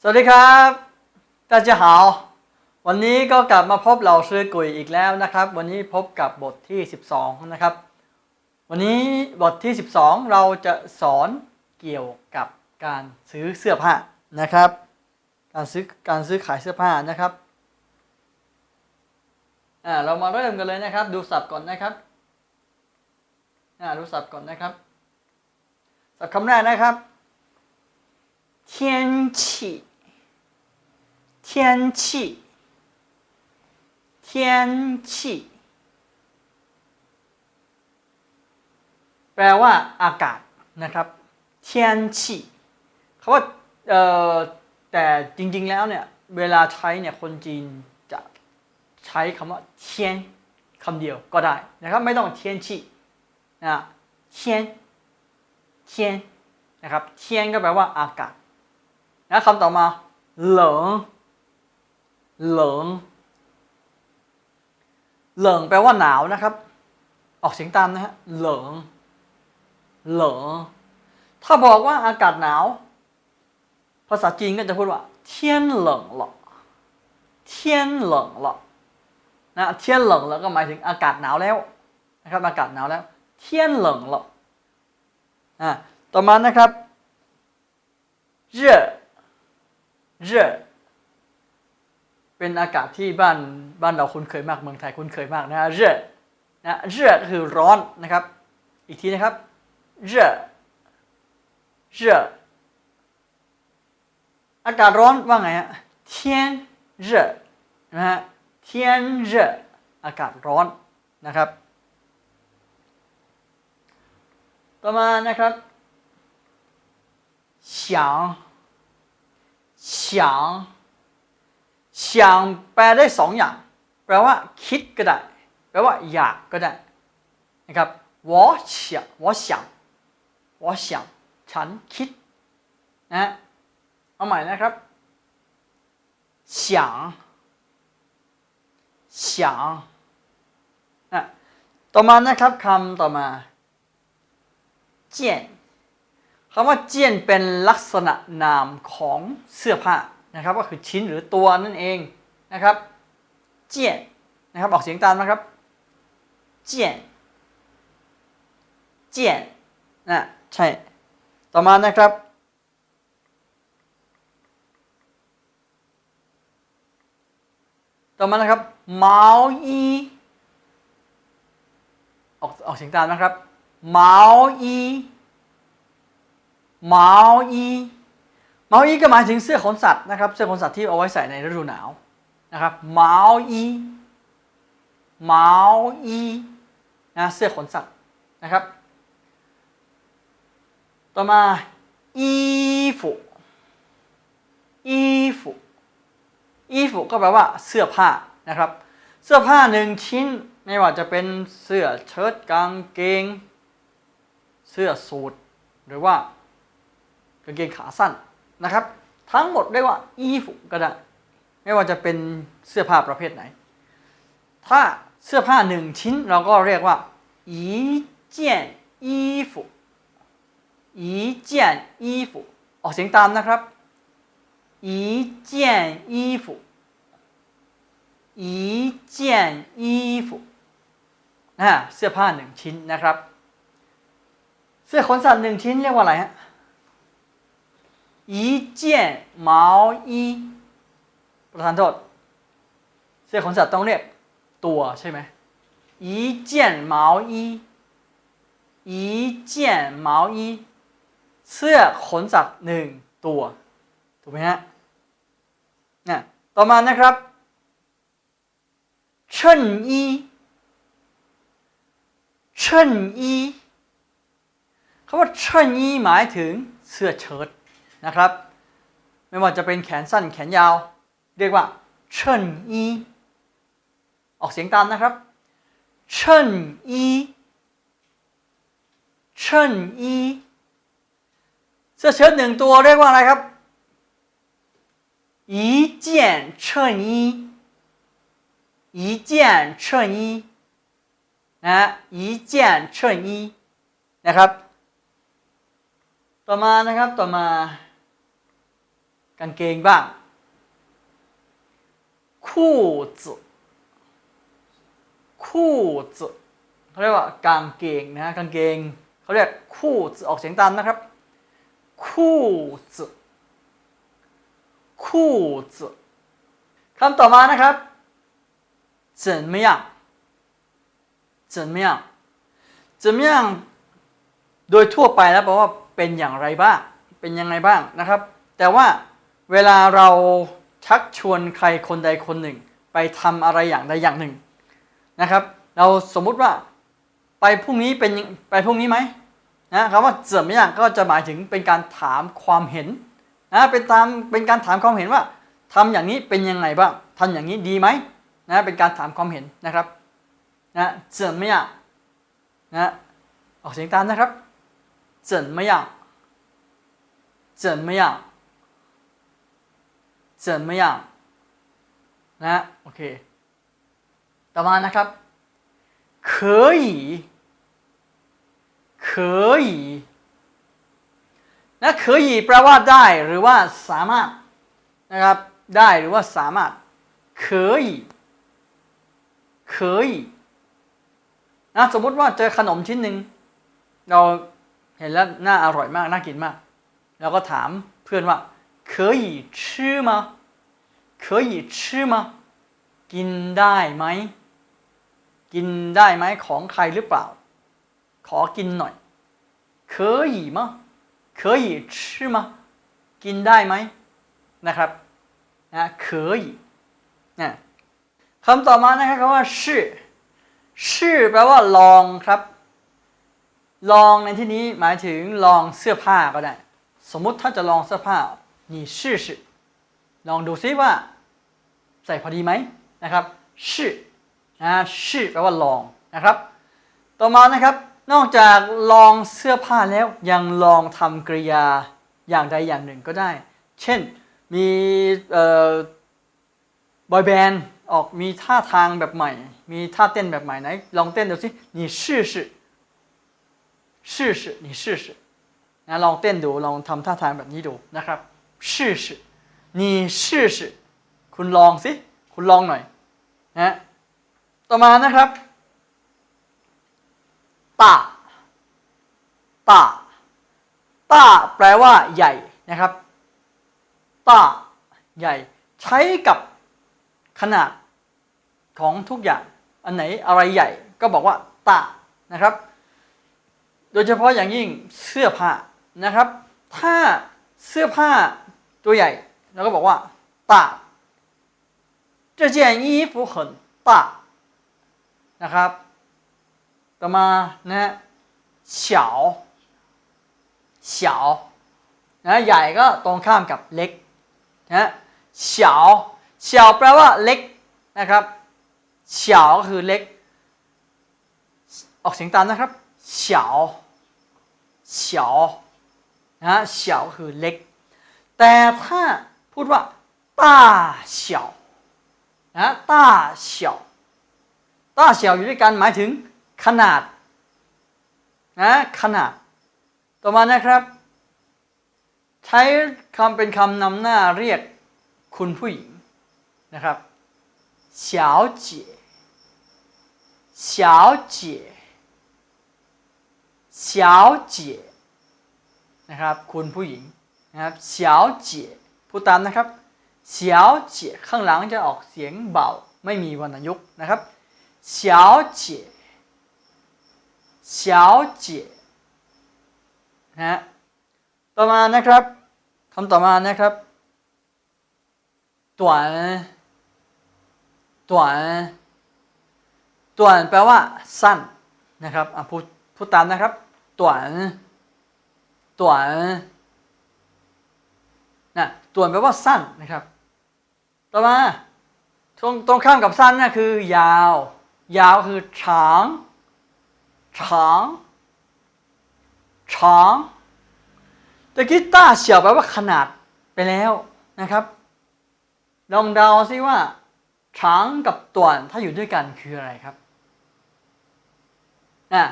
สวัสดีครับ大家好วันนี้ก็กลับมาพบเราซื้อกุยอีกแล้วนะครับ วันนี้พบกับบทที่ 12 นะครับ วันนี้บทที่ 12 เราจะสอนเกี่ยวกับการซื้อเสื้อผ้านะครับ การซื้อการซื้อขายเสื้อผ้านะครับอ่าเรามาเริ่มกันเลยนะครับ ดูศัพท์ก่อนนะครับอ่าดูศัพท์ก่อนนะครับศัพท์คำแรกนะครับ天气 天气天气แปลว่าอากาศนะครับเทียนชีคำว่าเอ่อแต่จริงๆแล้วเนี่ย เวลาใช้เนี่ยคนจีนจะใช้คำว่าเทียนคำเดียวก็ได้นะครับ ไม่ต้องเทียนชีนะเทียนเทียนนะครับเทียนก็แปลว่าอากาศนะคำต่อมาเหลิง เหลิงเหลิงแปลว่าหนาวนะครับ ออกเสียงตามนะฮะเหลิงเหลิงถ้าบอกว่าอากาศหนาว ภาษาจีนก็จะพูดว่าเทียนเหลิงหรอเทียนเหลิงหรอนะเทียนเหลิงแล้วก็หมายถึงอากาศหนาวแล้วนะครับอากาศหนาวแล้ว เทียนเหลิงหรออ่าต่อมานะครับเร่เร่ เป็นอากาศที่บ้านบ้านเราคุ้นเคยมากเมืองไทยคุ้นเคยมากนะฮะเร่อนะเร่อก็คือร้อนนะครับ อีกทีนะครับเร่อเร่ออากาศร้อนว่าไงฮะเทียนเร่อนะฮะเทียนเร่ออากาศร้อนนะครับ ต่อมานะครับ想想想แปลได้สองอย่าง แปลว่า คิดก็ได้ แปลว่า อยากก็ได้นะครับ我想我想我想ฉันคิดนะเอาใหม่นะครับ想想นะต่อมานะครับคำต่อมา เจียนคำว่าเจียนเป็นลักษณะนามของเสื้อผ้า นะครับก็คือชิ้นหรือตัวนั่นเองนะครับ เจียนนะครับออกเสียงตามนะครับ เจียนเจียนนะใช่ ต่อมานะครับต่อมานะครับเมาอีออกออกเสียงตามนะครับเมาอีเมาอี เมาอีก็หมายถึงเสื้อขนสัตว์นะครับ เสื้อขนสัตว์ที่เอาไว้ใส่ในฤดูหนาวนะครับเมาอีเมาอีนะเสื้อขนสัตว์นะครับ ต่อมาอีฟุอีฟุอีฟุก็แปลว่าเสื้อผ้านะครับ เสื้อผ้าหนึ่งชิ้นไม่ว่าจะเป็นเสื้อเชิ้ตกางเกง เสื้อสูทหรือว่ากางเกงขาสั้น นะครับ ทั้งหมดเรียกว่าอีฟุก็ได้ไม่ว่าจะเป็นเสื้อผ้าประเภทไหน ถ้าเสื้อผ้าหนึ่งชิ้นเราก็เรียกว่าอีเจียนอีฟุอีเจียนอีฟุออกเสียงตามนะครับอีเจียนอีฟุอีเจียนอีฟุนะเสื้อผ้าหนึ่งชิ้นนะครับ เสื้อขนสัตว์หนึ่งชิ้นเรียกว่าอะไรฮะ อีเจียนเมาอีประธานโทษ เสื้อขนสัตว์ต้องเรียกตัวใช่ไหมอีเจียนเมาอีอีเจียนเมาอีเสื้อขนสัตว์หนึ่งตัว ถูกไหมฮะนะต่อมานะครับ衬衣衬衣คำว่าเชิญยีหมายถึงเสื้อเชิ้ต นะครับ ไม่ว่าจะเป็นแขนสั้นแขนยาว เรียกว่าเชิญอีออกเสียงตามนะครับเชิญอีเชิญอีเสื้อเชิ้ตหนึ่งตัวเรียกว่าอะไรครับอีเจียนเชิญอีอีเจียนเชิญอีนะอีเจียนเชิญอีนะครับ ต่อมานะครับต่อมา กางเกงบ้าง คู่จืคู่จืเขาเรียกว่ากางเกงนะฮะกางเกงเขาเรียกคู่จืออกเสียงตามนะครับ คู่จืคู่จืคำต่อมานะครับ怎么样怎么样怎么样โดยทั่วไปแล้วแปลว่าเป็นอย่างไรบ้าง เป็นยังไงบ้างนะครับ แต่ว่า เวลาเราชักชวนใครคนใดคนหนึ่ง ไปทำอะไรอย่างใดอย่างหนึ่งนะครับ เราสมมุติว่าไปพรุ่งนี้เป็นไปพรุ่งนี้ไหมนะคำว่าเสื่อมไม่ยากก็จะหมายถึงเป็นการถามความเห็นนะเป็นตามเป็นการถามความเห็นว่า ทำอย่างนี้เป็นยังไงบ้างทำอย่างนี้ดีไหมนะเป็นการถามความเห็นนะครับนะเสื่อมไม่ยากนะออกเสียงตามนะครับเสื่อมไม่ยากเสื่อมไม่ยาก 怎么样นะโอเค ต่อมานะครับ可以可以นะ可以แปลว่าได้หรือว่าสามารถนะครับ ได้หรือว่าสามารถ可以可以นะสมมุติว่าเจอขนมชิ้นหนึ่งเราเห็นแล้วน่าอร่อยมาก น่ากินมาก เราก็ถามเพื่อนว่า 可以吃吗可以吃吗กินได้ไหม กินได้ไหมของใครหรือเปล่า ขอกินหน่อย可以吗可以吃吗กินได้ไหมนะครับนะ可以นะคำต่อมานะครับคำว่าชื่อชื่อแปลว่าลองครับ ลองในที่นี้หมายถึงลองเสื้อผ้าก็ได้ สมมุติถ้าจะลองเสื้อผ้า 你试试ลองดูซิว่า ใส่พอดีไหมนะครับชื่อนะชื่อแปลว่าลองนะครับ ต่อมานะครับ นอกจากลองเสื้อผ้าแล้วยังลองทำกริยาอย่างใดอย่างหนึ่งก็ได้ เช่นมีเอ่อบอยแบนด์ออกมีท่าทางแบบใหม่ มีท่าเต้นแบบใหม่ไหน ลองเต้นดูสิ你试试试试你试试นะลองเต้นดูลองทำท่าทางแบบนี้ดูนะครับ 试试你试试คุณลองสิ คุณลองหน่อยนะต่อมานะครับตาตาตาแปลว่าใหญ่นะครับตาใหญ่ ใช้กับขนาดของทุกอย่าง อันไหนอะไรใหญ่ก็บอกว่าตานะครับ โดยเฉพาะอย่างยิ่งเสื้อผ้านะครับ ถ้าเสื้อผ้า ตัวใหญ่เราก็บอกว่าตา这件衣服很大นะครับ ต่อมานะเฉาเฉานะใหญ่ก็ตรงข้ามกับเล็กนะเฉาเฉาแปลว่าเล็กนะครับเฉาก็คือเล็ก ออกเสียงตามนะครับเฉาเฉานะเฉาคือเล็ก แต่ถ้าพูดว่าต้าเฉานะต้าเฉาต้าเฉาอยู่ด้วยกันหมายถึงขนาดนะขนาด ต่อมานะครับ ใช้คำเป็นคำนำหน้าเรียกคุณผู้หญิงนะครับ小姐小姐小姐นะครับคุณผู้หญิง นะครับ小姐พูดตามนะครับ小姐ข้างหลังจะออกเสียงเบาไม่มีวรรณยุกต์นะครับ小姐小姐นะฮะต่อมานะครับคำต่อมานะครับ短短短แปลว่า สั้นนะครับอ่ะพูดพูดตามนะครับ短短 นะต่วนแปลว่าสั้นนะครับ ต่อมาตรงตรงข้ามกับสั้นนะ่ะคือยาว ยาวคือฉางฉางฉางตะกี้ต้าเสียวแปลว่าขนาดไปแล้วนะครับ ลองเดาซิว่าฉางกับต่วนถ้าอยู่ด้วยกันคืออะไรครับนะ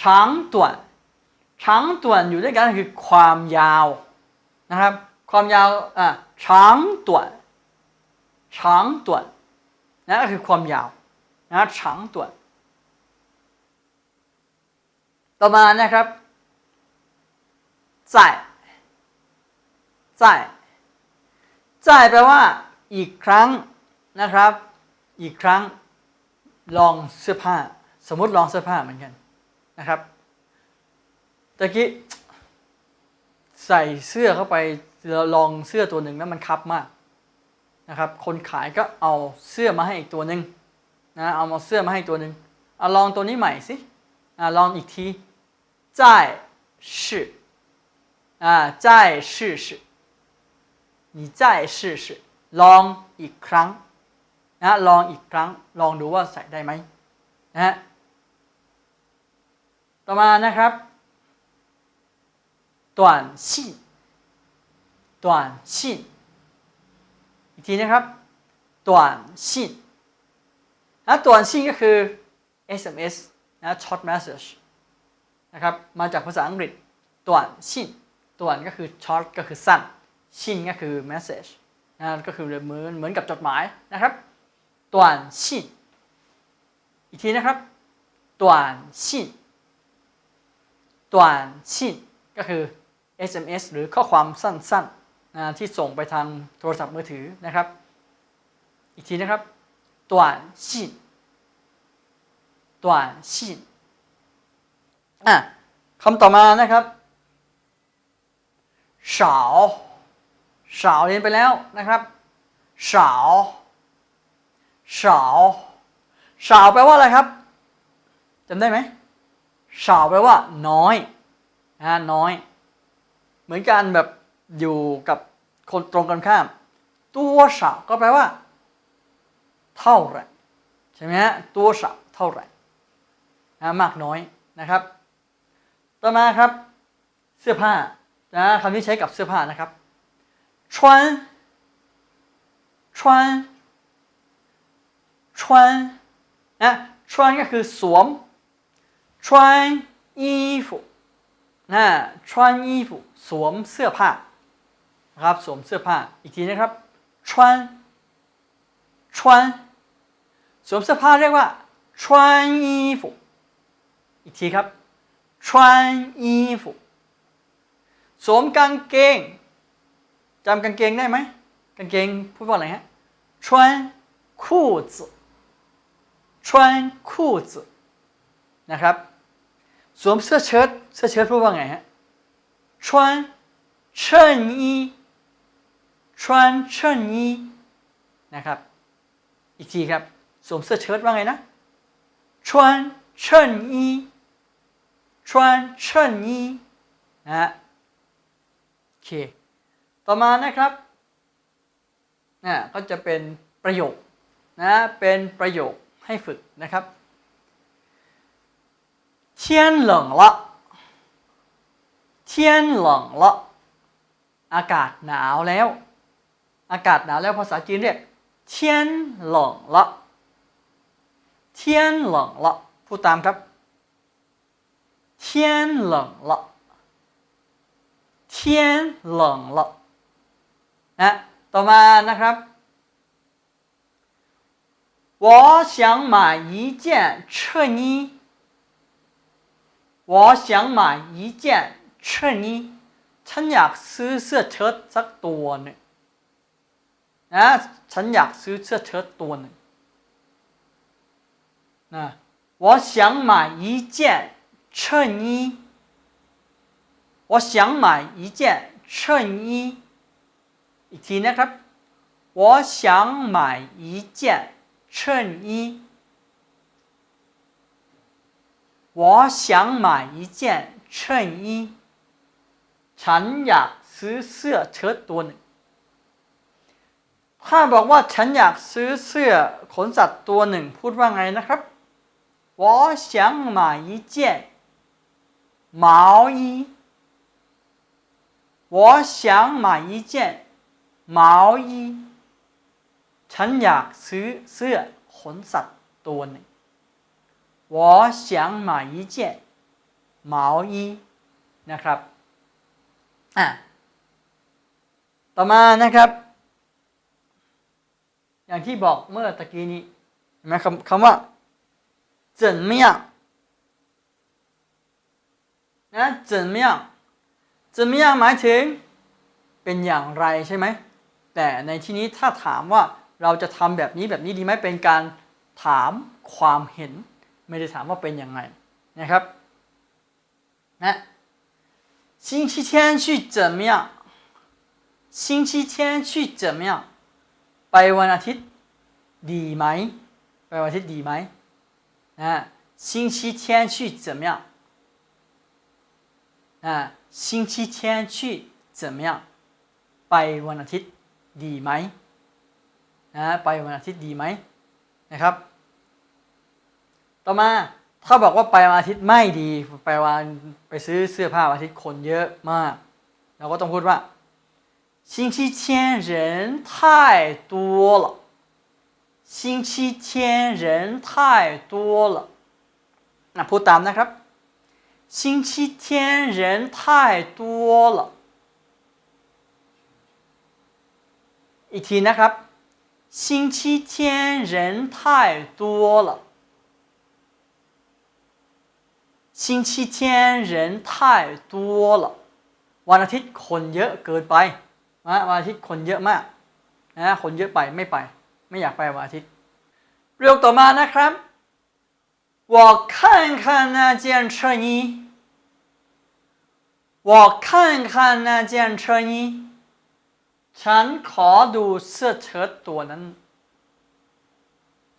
ฉางต่วนฉางต่วนอยู่ด้วยกันคือความยาวนะครับ ความยาวอะช้างต่วนช้างต่วนนะก็คือความยาวนะช้างต่วนต่อมานะครับจ่ายจ่ายจ่ายแปลว่า อีกครั้งนะครับ อีกครั้งลองเสื้อผ้า สมมติลองเสื้อผ้าเหมือนกันนะครับตะกี้ใส่เสื้อเข้าไป ลองเสื้อตัวหนึ่งแล้วมันคับมากนะครับ คนขายก็เอาเสื้อมาให้อีกตัวหนึ่งนะเอามาเสื้อมาให้ตัวหนึ่งเอาลองตัวนี้ใหม่สิอ่าลองอีกที再试อ่า再试试你再试试ลองอีกครั้งนะลองอีกครั้ง ลองดูว่าใส่ได้ไหมนะฮะต่อมานะครับ短信 短信อีกทีนะครับ短信นะ短信ก็คือ SMS นะ short message นะครับ มาจากภาษาอังกฤษต่วนชินต่วนก็คือ short ก็คือสั้น ชินก็คือ message นะก็คือเหมือนเหมือนกับจดหมายนะครับต่วนชินอีกทีนะครับต่วนชินต่วนชินก็คือ SMS หรือข้อความสั้นๆนะ ที่ส่งไปทางโทรศัพท์มือถือนะครับ อีกทีนะครับต่วนชินต่วนชินอะคำต่อมานะครับสาวสาวเรียนไปแล้วนะครับสาวสาวสาวแปลว่าอะไรครับจำได้ไหมสาวแปลว่า น้อยนะน้อย เหมือนกันแบบ อยู่กับคนตรงกันข้าม ตัวสาวก็แปลว่า เท่าไหร่ใช่ไหมฮะตัวสาวเท่าไหร่นะมากน้อยนะครับ ต่อมาครับ เสื้อผ้านะคำนี้ใช้กับเสื้อผ้านะครับ穿穿穿นะ穿ก็คือสวม穿衣服นะ穿衣服สวมเสื้อผ้า นะครับสวมเสื้อผ้าอีกทีนะครับชวนชวนสวมเสื้อผ้าเรียกว่าชวนอีฟุอีกทีครับชวนอีฟุสวมกางเกงจำกางเกงได้ไหมกางเกงพูดว่าอะไรฮะชวนคู่子ชวนคู่子นะครับสวมเสื้อเชิ้ตเสื้อเชิ้ตพูดว่าไงฮะชวนเชิ้น 穿衬衣นะครับอีกทีครับสวมเสื้อเชิ้ตว่าไงนะ穿衬衣穿衬衣นะฮะโอเค ต่อมานะครับนะก็จะเป็นประโยคนะเป็นประโยคให้ฝึกนะครับ天冷了天冷了อากาศหนาวแล้ว อากาศหนาวแล้วภาษาจีนเรียก天冷了天冷了พูดตามครับ天冷了天冷了นะต่อมานะครับ我想买一件衬衣我想买一件衬衣ฉันอยากซื้อเสื้อเชิ้ตสักตัวหนึ่ง นะฉันอยากซื้อเสื้อเชิ้ตตัวหนึ่งนะ我想买一件衬衣我想买一件衬衣อีกทีนะครับ我想买一件衬衣我想买一件衬衣ฉันอยากซื้อเสื้อเชิ้ตตัวหนึ่ง ถ้าบอกว่าฉันอยากซื้อเสื้อขนสัตว์ตัวหนึ่ง พูดว่าไงนะครับ我想买一件毛衣我想买一件毛衣ฉันอยากซื้อเสื้อขนสัตว์ตัวหนึ่ง我想买一件毛衣นะครับอ่ะ ต่อมานะครับ อย่างที่บอกเมื่อตะกี้นี้เห็นไหมคำคำว่า怎么样นะ怎么样怎么样หมายถึงเป็นอย่างไรใช่ไหม แต่ในที่นี้ถ้าถามว่าเราจะทำแบบนี้แบบนี้ดีไหมเป็นการถามความเห็น ไม่ได้ถามว่าเป็นยังไงนะครับนะ星期天去怎么样星期天去怎么样 ไปวันอาทิตย์ดีไหมไปวันอาทิตย์ดีไหมนะ星期天去怎么样อ่า星期天去怎么样ไปวันอาทิตย์ดีไหมนะไปวันอาทิตย์ดีไหมนะครับ ต่อมาถ้าบอกว่าไปวันอาทิตย์ไม่ดีไปวันไปซื้อเสื้อผ้าวันอาทิตย์คนเยอะมากเราก็ต้องพูดว่า 星期天人太多了星期天人太多了นะพูดตามนะครับ星期天人太多了อีกทีนะครับ星期天人太多了星期天人太多了วันอาทิตย์คนเยอะเกินไป นะวันอาทิตย์คนเยอะมากนะคนเยอะไปไม่ไป ไม่อยากไปวันอาทิตย์เรื่องต่อมานะครับ我看看那件衬衣我看看那件衬衣ฉันขอดูเสื้อเชิ้ตตัวนั้น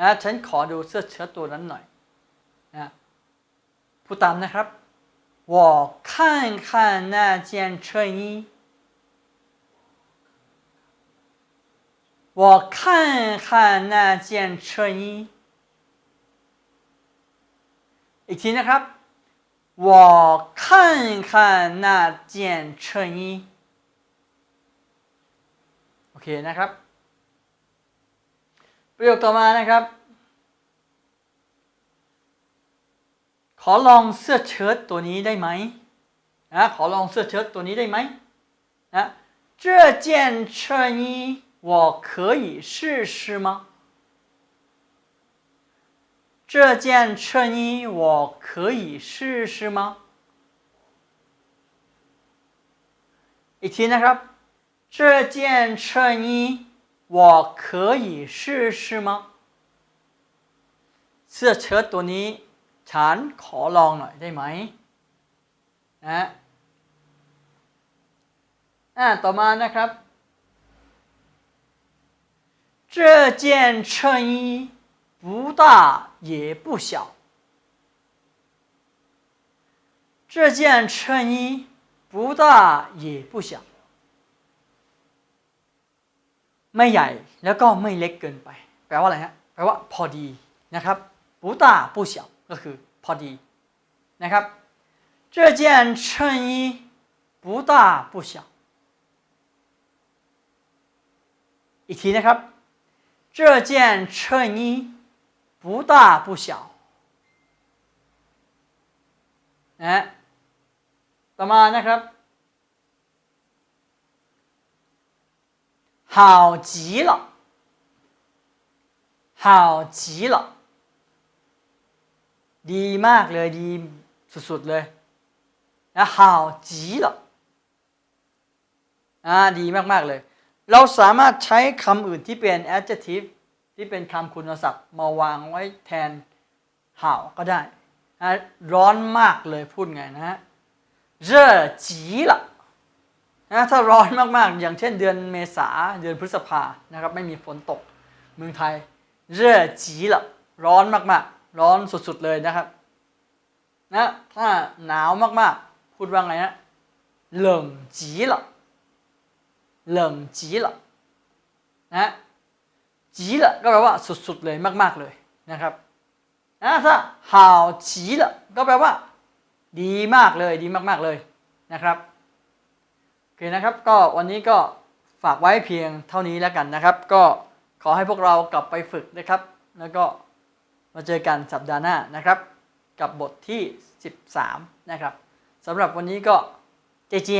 นะฉันขอดูเสื้อเชิ้ตตัวนั้นหน่อยนะพูดตามนะครับ我看看那件衬衣 我看看那件衬衣อีกทีนะครับ我看看那件衬衣โอเคนะครับ ประโยคต่อมานะครับ ขอลองเสื้อเชิ้ตตัวนี้ได้ไหมนะขอลองเสื้อเชิ้ตตัวนี้ได้ไหมนะ这件衬衣 我可以试试吗这件衬衣我可以试试吗อีกทีนะครับ这件衬衣我可以试试吗เสื้อเชิ้ตตัวนี้ ฉันขอลองหน่อยได้ไหมนะอ่าต่อมานะครับ 这件衬衣不大也不小这件衬衣不大也不小ไม่ใหญ่แล้วก็ไม่เล็กเกินไป แปลว่าอะไรฮะแปลว่าพอดีนะครับ不大不小ก็คือพอดีนะครับ这件衬衣不大不小อีกทีนะครับ 这件衬衣不大不小นะฮะต่อมานะครับ好极了好极了ดีมากเลยดีสุดๆเลยนะ好极了อ่าดีมากๆเลย เราสามารถใช้คำอื่นที่เป็น adjective ที่เป็นคำคุณศัพท์มาวางไว้แทนห่าก็ได้นะร้อนมากเลยพูดไงนะฮะเร่อจีละนะถ้าร้อนมากๆ อย่างเช่นเดือนเมษาเดือนพฤษภานะครับไม่มีฝนตกเมืองไทย เร่อจีละร้อนมากๆ ร้อนสุดๆเลยนะครับนะถ้าหนาวมากๆ พูดว่าไงนะเหลิงจีละ เหลิงจีละนะจีละก็แปลว่าสุดๆเลยมาก ๆเลยนะครับนะถ้าห่าวจีละก็แปลว่า ดีมากเลยดีมาก ๆเลยนะครับโอเคนะครับก็วันนี้ก็ฝากไว้เพียงเท่านี้แล้วกันนะครับ ก็ขอให้พวกเรากลับไปฝึกนะครับ แล้วก็มาเจอกันสัปดาห์หน้านะครับ กับบทที่ 13 นะครับสำหรับวันนี้ก็เจเจ